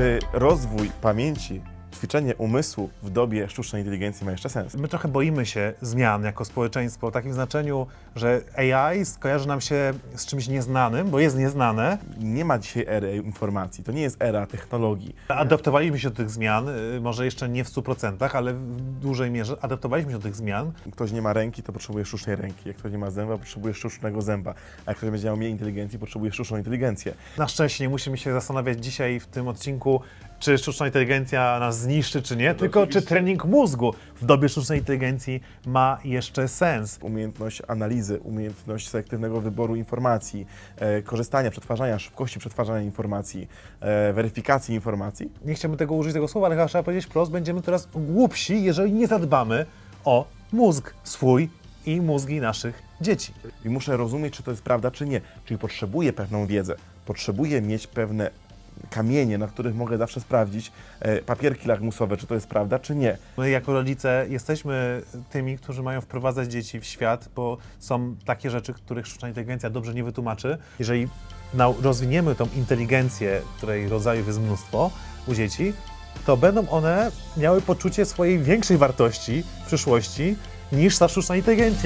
Czy rozwój pamięci, ćwiczenie umysłu w dobie sztucznej inteligencji ma jeszcze sens? My trochę boimy się zmian jako społeczeństwo, w takim znaczeniu, że AI skojarzy nam się z czymś nieznanym, bo jest nieznane. Nie ma dzisiaj ery informacji, to nie jest era technologii. Adaptowaliśmy się do tych zmian, y, może jeszcze nie w 100%, ale w dużej mierze adaptowaliśmy się do tych zmian. Ktoś nie ma ręki, to potrzebuje sztucznej ręki. Jak ktoś nie ma zęba, potrzebuje sztucznego zęba. A jak ktoś będzie miał mniej inteligencji, potrzebuje sztuczną inteligencję. Na szczęście nie musimy się zastanawiać dzisiaj w tym odcinku, czy sztuczna inteligencja nas zniszczy, czy nie, tylko czy trening mózgu w dobie sztucznej inteligencji ma jeszcze sens. Umiejętność analizy, umiejętność selektywnego wyboru informacji, e, korzystania, przetwarzania, szybkości przetwarzania informacji, e, weryfikacji informacji. Nie chciałbym tego użyć tego słowa, ale chyba trzeba powiedzieć wprost, będziemy coraz głupsi, jeżeli nie zadbamy o mózg swój i mózgi naszych dzieci. I muszę rozumieć, czy to jest prawda, czy nie. Czyli potrzebuję pewną wiedzę, potrzebuję mieć pewne kamienie, na których mogę zawsze sprawdzić, e, papierki lakmusowe, czy to jest prawda, czy nie. My jako rodzice jesteśmy tymi, którzy mają wprowadzać dzieci w świat, bo są takie rzeczy, których sztuczna inteligencja dobrze nie wytłumaczy. Jeżeli rozwiniemy tą inteligencję, której rodzajów jest mnóstwo u dzieci, to będą one miały poczucie swojej większej wartości w przyszłości niż ta sztuczna inteligencja.